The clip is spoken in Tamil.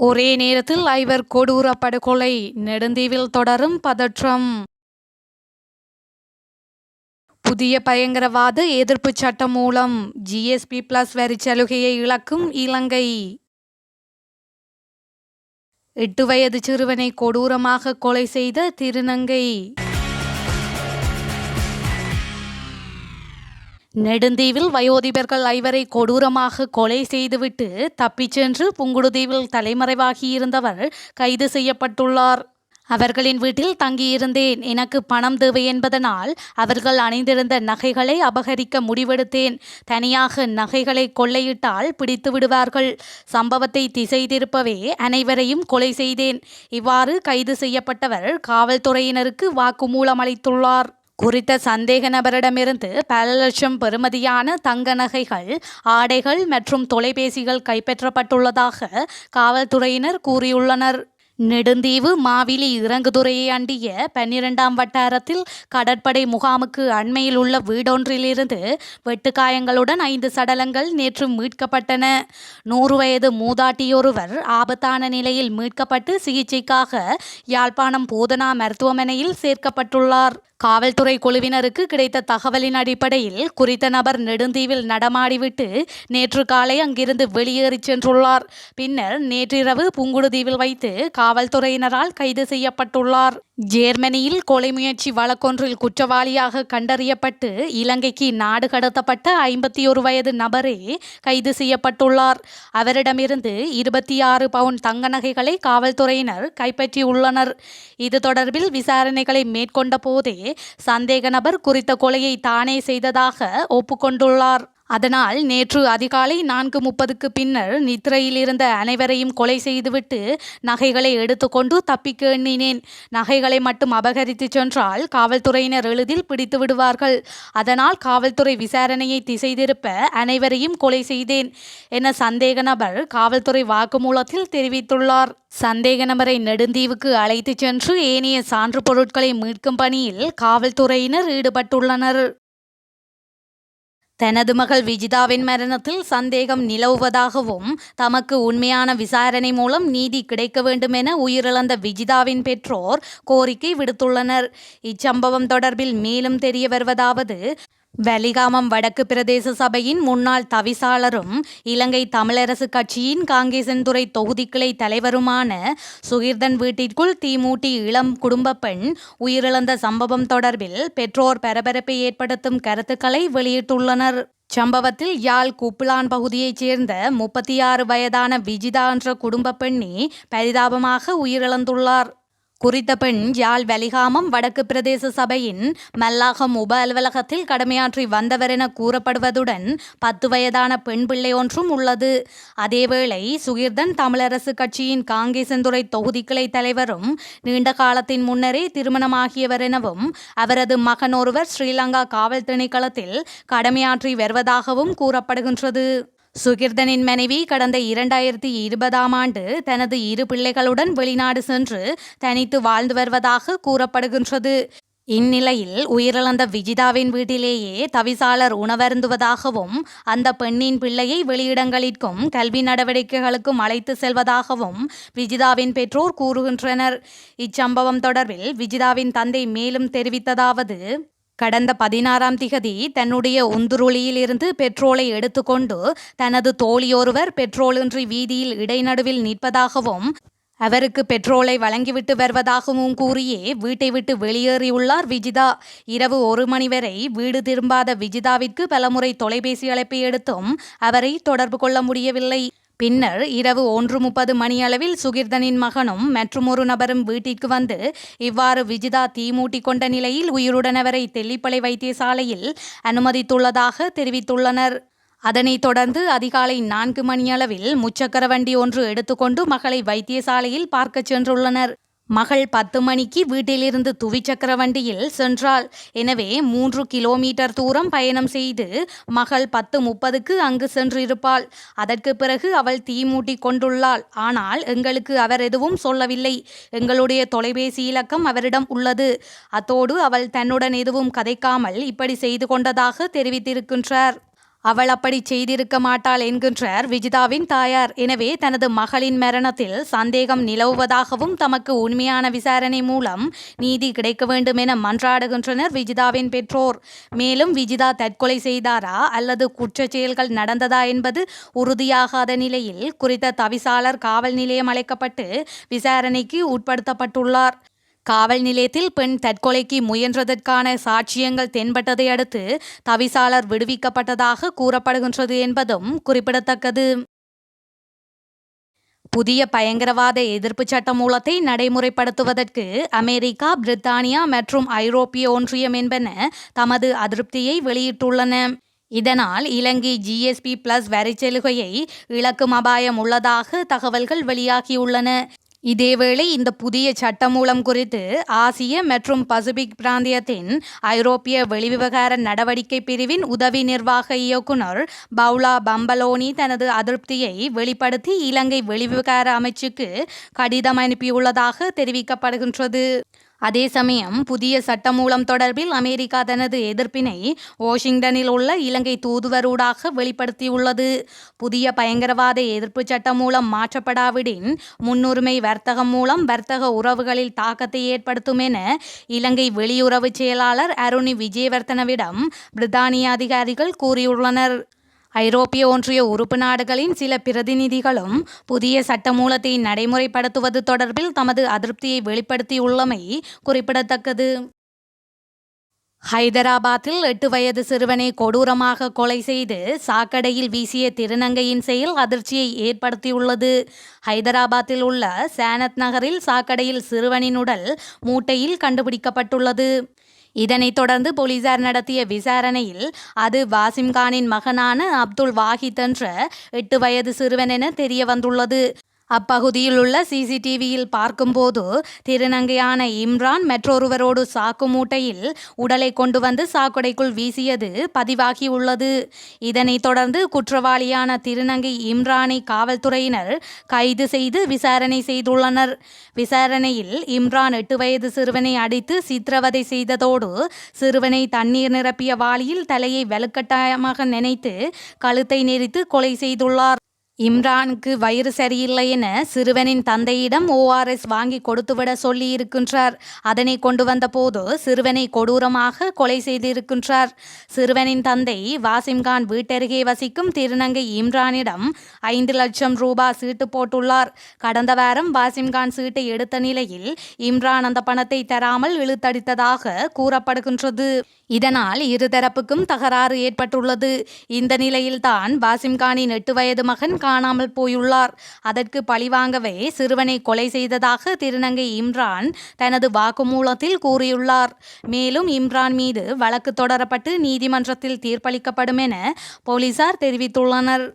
ஒரே நேரத்தில் ஐவர் கொடூர படுகொலை. நெடுந்தீவில் தொடரும் பதற்றம். புதிய பயங்கரவாத எதிர்ப்பு சட்டம் மூலம் ஜிஎஸ்பி பிளஸ் வரி சலுகையை இழக்கும் இலங்கை. எட்டு வயது சிறுவனை கொடூரமாக கொலை செய்த திருநங்கை. நெடுந்தீவில் வயோதிபர்கள் ஐவரை கொடூரமாக கொலை செய்துவிட்டு தப்பிச் சென்று புங்குடுதீவில் தலைமறைவாகியிருந்தவர் கைது செய்யப்பட்டுள்ளார். அவர்களின் வீட்டில் தங்கியிருந்தேன். எனக்கு பணம் தேவை என்பதனால் அவர்கள் அணிந்திருந்த நகைகளை அபகரிக்க முடிவெடுத்தேன். தனியாக நகைகளை கொள்ளையிட்டால் பிடித்து விடுவார்கள். சம்பவத்தை திசை திருப்பவே அனைவரையும் கொலை செய்தேன். இவ்வாறு கைது செய்யப்பட்டவர் காவல்துறையினருக்கு வாக்குமூலம் அளித்துள்ளார். குறித்த சந்தேக நபரிடமிருந்து பல லட்சம் பெறுமதியான தங்க நகைகள் ஆடைகள் மற்றும் தொலைபேசிகள் கைப்பற்றப்பட்டுள்ளதாக காவல்துறையினர் கூறியுள்ளனர். நெடுந்தீவு மாவிலி இறங்குதுறையை அண்டிய பன்னிரெண்டாம் வட்டாரத்தில் கடற்படை முகாமுக்கு அண்மையில் உள்ள வீடொன்றிலிருந்து வெட்டுக்காயங்களுடன் ஐந்து சடலங்கள் நேற்று மீட்கப்பட்டன. நூறு வயது மூதாட்டியொருவர் ஆபத்தான நிலையில் மீட்கப்பட்டு சிகிச்சைக்காக யாழ்ப்பாணம் போதனா மருத்துவமனையில் சேர்க்கப்பட்டுள்ளார். காவல்துறை குழுவினருக்கு கிடைத்த தகவலின் அடிப்படையில் குறித்த நபர் நெடுந்தீவில் நடமாடிவிட்டு நேற்று காலை அங்கிருந்து வெளியேறி சென்றுள்ளார். பின்னர் நேற்றிரவு புங்குடுதீவில் வைத்து காவல்துறையினரால் கைது செய்யப்பட்டுள்ளார். ஜேர்மனியில் கொலை முயற்சி வழக்கொன்றில் குற்றவாளியாக கண்டறியப்பட்டு இலங்கைக்கு நாடு கடத்தப்பட்ட ஐம்பத்தி ஒரு வயது நபரே கைது செய்யப்பட்டுள்ளார். அவரிடமிருந்து இருபத்தி ஆறு பவுன் தங்க நகைகளை காவல்துறையினர் கைப்பற்றியுள்ளனர். இது தொடர்பில் விசாரணைகளை மேற்கொண்ட போதே சந்தேக நபர் குறித்த கொலையை தானே செய்ததாக ஒப்புக்கொண்டுள்ளார். அதனால் நேற்று அதிகாலை நான்கு முப்பதுக்கு பின்னர் நித்திரையில் இருந்த அனைவரையும் கொலை செய்துவிட்டு நகைகளை எடுத்துக்கொண்டு தப்பிக்க எண்ணினேன். நகைகளை மட்டும் அபகரித்து சென்றால் காவல்துறையினர் எளிதில் பிடித்து விடுவார்கள். அதனால் காவல்துறை விசாரணையை திசை திருப்ப அனைவரையும் கொலை செய்தேன் என சந்தேக நபர் காவல்துறை வாக்குமூலத்தில் தெரிவித்துள்ளார். சந்தேக நபரை நெடுந்தீவுக்கு அழைத்துச் சென்று ஏனைய சான்று பொருட்களை மீட்கும் பணியில் காவல்துறையினர் ஈடுபட்டுள்ளனர். தனது மகள் விஜிதாவின் மரணத்தில் சந்தேகம் நிலவுவதாகவும் தமக்கு உண்மையான விசாரணை மூலம் நீதி கிடைக்க வேண்டும் என உயிரிழந்த விஜிதாவின் பெற்றோர் கோரிக்கை விடுத்துள்ளனர். இச்சம்பவம் தொடர்பில் மேலும் தெரிய வருவதாவது வலிகாமம் வடக்கு பிரதேச சபையின் முன்னாள் தவிசாளரும் இலங்கை தமிழரசு கட்சியின் காங்கேசன்துறை தொகுதிக்கிளை தலைவருமான சுகிர்தன் வீட்டிற்குள் தீமூட்டி இளம் குடும்ப பெண் உயிரிழந்த சம்பவம் தொடர்பில் பெற்றோர் பரபரப்பை ஏற்படுத்தும் கருத்துக்களை வெளியிட்டுள்ளனர். சம்பவத்தில் யாழ் குப்பிளான் பகுதியைச் சேர்ந்த முப்பத்தி ஆறு வயதான விஜிதா என்ற குடும்ப பெண்ணி பரிதாபமாக உயிரிழந்துள்ளார். குறித்த பெண் யாழ் வலிகாமம் வடக்கு பிரதேச சபையின் மல்லாகம் உப அலுவலகத்தில் கடமையாற்றி வந்தவர் என கூறப்படுவதுடன் பத்து வயதான பெண் பிள்ளை ஒன்றும் உள்ளது. அதேவேளை சுகிர்தன் தமிழரசு கட்சியின் காங்கேசந்துறை தொகுதிக்கிளை தலைவரும் நீண்ட காலத்தின் முன்னரே திருமணமாகியவர் எனவும் அவரது மகன் ஒருவர் ஸ்ரீலங்கா காவல் திணைக்களத்தில் கடமையாற்றி வருவதாகவும் கூறப்படுகின்றது. சுகிர்தனின் மனைவி கடந்த இரண்டாயிரத்தி இருபதாம் ஆண்டு தனது இரு பிள்ளைகளுடன் வெளிநாடு சென்று தனித்து வாழ்ந்து வருவதாக கூறப்படுகின்றது. இந்நிலையில் உயிரிழந்த விஜிதாவின் வீட்டிலேயே தவிசாளர் உணவருந்துவதாகவும் அந்த பெண்ணின் பிள்ளையை வெளியிடங்களிற்கும் கல்வி நடவடிக்கைகளுக்கும் அழைத்து செல்வதாகவும் விஜிதாவின் பெற்றோர் கூறுகின்றனர். இச்சம்பவம் தொடர்பில் விஜிதாவின் தந்தை மேலும் தெரிவித்ததாவது கடந்த பதினாறாம் திகதி தன்னுடைய உந்துருளியிலிருந்து பெட்ரோலை எடுத்துக்கொண்டு தனது தோழியொருவர் பெட்ரோலின்றி வீதியில் இடைநடுவில் நிற்பதாகவும் அவருக்கு பெட்ரோலை வழங்கிவிட்டு வருவதாகவும் கூறியே வீட்டை விட்டு வெளியேறியுள்ளார் விஜிதா. இரவு ஒரு மணி வரை வீடு திரும்பாத விஜிதாவிற்கு பலமுறை தொலைபேசி அழைப்பை எடுத்தும் அவரை தொடர்பு கொள்ள முடியவில்லை. பின்னர் இரவு ஒன்று முப்பது மணியளவில் சுகிர்தனின் மகனும் மற்றுமொரு நபரும் வீட்டிற்கு வந்து இவ்வாறு விஜிதா தீமூட்டி கொண்ட நிலையில் உயிருடனவரை தெல்லிப்பளை வைத்தியசாலையில் அனுமதித்துள்ளதாக தெரிவித்துள்ளனர். அதனைத் தொடர்ந்து அதிகாலை நான்கு மணியளவில் முச்சக்கர வண்டி ஒன்று எடுத்துக்கொண்டு மகளை வைத்தியசாலையில் பார்க்கச் சென்றுள்ளனர். மகள் பத்து மணிக்கு வீட்டிலிருந்து துவிச்சக்கர வண்டியில் சென்றாள். எனவே மூன்று கிலோமீட்டர் தூரம் பயணம் செய்து மகள் பத்து முப்பதுக்கு அங்கு சென்றிருப்பாள். அதற்கு பிறகு அவள் தீ மூட்டி கொண்டுள்ளாள். ஆனால் எங்களுக்கு அவர் எதுவும் சொல்லவில்லை. எங்களுடைய தொலைபேசி இலக்கம் அவரிடம் உள்ளது. அத்தோடு அவள் தன்னுடன் எதுவும் கதைக்காமல் இப்படி செய்து கொண்டதாக தெரிவித்திருக்கின்றார். அவள் அப்படி செய்திருக்க மாட்டாள் என்கின்றார் விஜிதாவின் தாயார். எனவே தனது மகளின் மரணத்தில் சந்தேகம் நிலவுவதாகவும் தமக்கு உண்மையான விசாரணை மூலம் நீதி கிடைக்க வேண்டும் என மன்றாடுகின்றனர் விஜிதாவின் பெற்றோர். மேலும் விஜிதா தற்கொலை செய்தாரா அல்லது குற்ற செயல்கள் நடந்ததா என்பது உறுதியாகாத நிலையில் குறித்த தவிசாளர் காவல் நிலையம் அழைக்கப்பட்டு விசாரணைக்கு உட்படுத்தப்பட்டுள்ளார். காவல் நிலையத்தில் பெண் தற்கொலைக்கு முயன்றதற்கான சாட்சியங்கள் தென்பட்டதை அடுத்து தவிசாளர் விடுவிக்கப்பட்டதாக கூறப்படுகின்றது என்பதும் குறிப்பிடத்தக்கது. புதிய பயங்கரவாத எதிர்ப்பு சட்ட மூலத்தை நடைமுறைப்படுத்துவதற்கு அமெரிக்கா பிரித்தானியா மற்றும் ஐரோப்பிய ஒன்றியம் என்பன தமது அதிருப்தியை வெளியிட்டுள்ளன. இதனால் இலங்கை ஜிஎஸ்பி பிளஸ் வரிச்சலுகையை இழக்கும் அபாயம் உள்ளதாக தகவல்கள் வெளியாகியுள்ளன. இதேவேளை இந்த புதிய சட்டமூலம் குறித்து ஆசிய மற்றும் பசிபிக் பிராந்தியத்தின் ஐரோப்பிய வெளிவிவகார நடவடிக்கை பிரிவின் உதவி நிர்வாக இயக்குனர் பவுலா பம்பலோனி தனது அதிருப்தியை வெளிப்படுத்தி இலங்கை வெளிவிவகார அமைச்சுக்கு கடிதம் அனுப்பியுள்ளதாக தெரிவிக்கப்படுகின்றது. அதே சமயம் புதிய சட்டமூலம் தொடர்பில் அமெரிக்கா தனது எதிர்ப்பினை வாஷிங்டனில் உள்ள இலங்கை தூதுவரூடாக வெளிப்படுத்தியுள்ளது. புதிய பயங்கரவாத எதிர்ப்பு சட்டம் மூலம் மாற்றப்படாவிடின் முன்னுரிமை வர்த்தகம் மூலம் வர்த்தக உறவுகளில் தாக்கத்தை ஏற்படுத்தும் என இலங்கை வெளியுறவு செயலாளர் அருணி விஜயவர்த்தனவிடம் பிரித்தானிய அதிகாரிகள் கூறியுள்ளனர். ஐரோப்பிய ஒன்றிய உறுப்பு நாடுகளின் சில பிரதிநிதிகளும் புதிய சட்டமூலத்தை நடைமுறைப்படுத்துவது தொடர்பில் தமது அதிருப்தியை வெளிப்படுத்தியுள்ளமை குறிப்பிடத்தக்கது. ஹைதராபாத்தில் எட்டு வயது சிறுவனை கொடூரமாக கொலை செய்து சாக்கடையில் வீசிய திருநங்கையின் செயல் அதிர்ச்சியை ஏற்படுத்தியுள்ளது. ஹைதராபாத்தில் உள்ள சேனத் நகரில் சாக்கடையில் சிறுவனின் உடல் மூட்டையில் கண்டுபிடிக்கப்பட்டுள்ளது. இதனைத் தொடர்ந்து போலீசார் நடத்திய விசாரணையில் அது வாசிம்கானின் மகனான அப்துல் வாஹித் என்ற எட்டு வயது சிறுவன் என தெரிய வந்துள்ளது அப்பகுதியில் உள்ள சிசிடிவியில் பார்க்கும்போது திருநங்கையான இம்ரான் மற்றொருவரோடு சாக்கு மூட்டையில் உடலை கொண்டு வந்து சாக்கடைக்குள் வீசியது பதிவாகியுள்ளது. இதனைத் தொடர்ந்து குற்றவாளியான திருநங்கை இம்ரானை காவல்துறையினர் கைது செய்து விசாரணை செய்துள்ளனர். விசாரணையில் இம்ரான் எட்டு வயது சிறுவனை அடித்து சித்திரவதை செய்ததோடு சிறுவனை தண்ணீர் நிரப்பிய வாளியில் தலையை வலுக்கட்டாயமாக நினைத்து கழுத்தை நெறித்து கொலை செய்துள்ளார். இம்ரானுக்கு வயிறு சரியில்லை என சிறுவனின் தந்தையிடம் ஓஆர்எஸ் வாங்கி கொடுத்துவிட சொல்லி இருக்கின்றார் அதனை கொண்டு வந்த போது சிறுவனை கொடூரமாக கொலை செய்திருக்கின்றார். சிறுவனின் தந்தை வாசிம்கான் வீட்டருகே வசிக்கும் திருநங்கை இம்ரானிடம் ஐந்து லட்சம் ரூபாய் சீட்டு போட்டுள்ளார். கடந்த வாரம் வாசிம்கான் சீட்டை எடுத்த நிலையில் இம்ரான் அந்த பணத்தை தராமல் இழுத்தடித்ததாக கூறப்படுகின்றது. இதனால் இருதரப்புக்கும் தகராறு ஏற்பட்டுள்ளது. இந்த நிலையில்தான் வாசிம்கானின் எட்டு வயது மகன் காணாமல் போயுள்ளார். அதற்கு பழிவாங்கவே சிறுவனை கொலை செய்ததாக திருநங்கை இம்ரான் தனது வாக்குமூலத்தில் கூறியுள்ளார். மேலும் இம்ரான் மீது வழக்கு தொடரப்பட்டு நீதிமன்றத்தில் தீர்ப்பளிக்கப்படும் என போலீசார் தெரிவித்துள்ளனர்.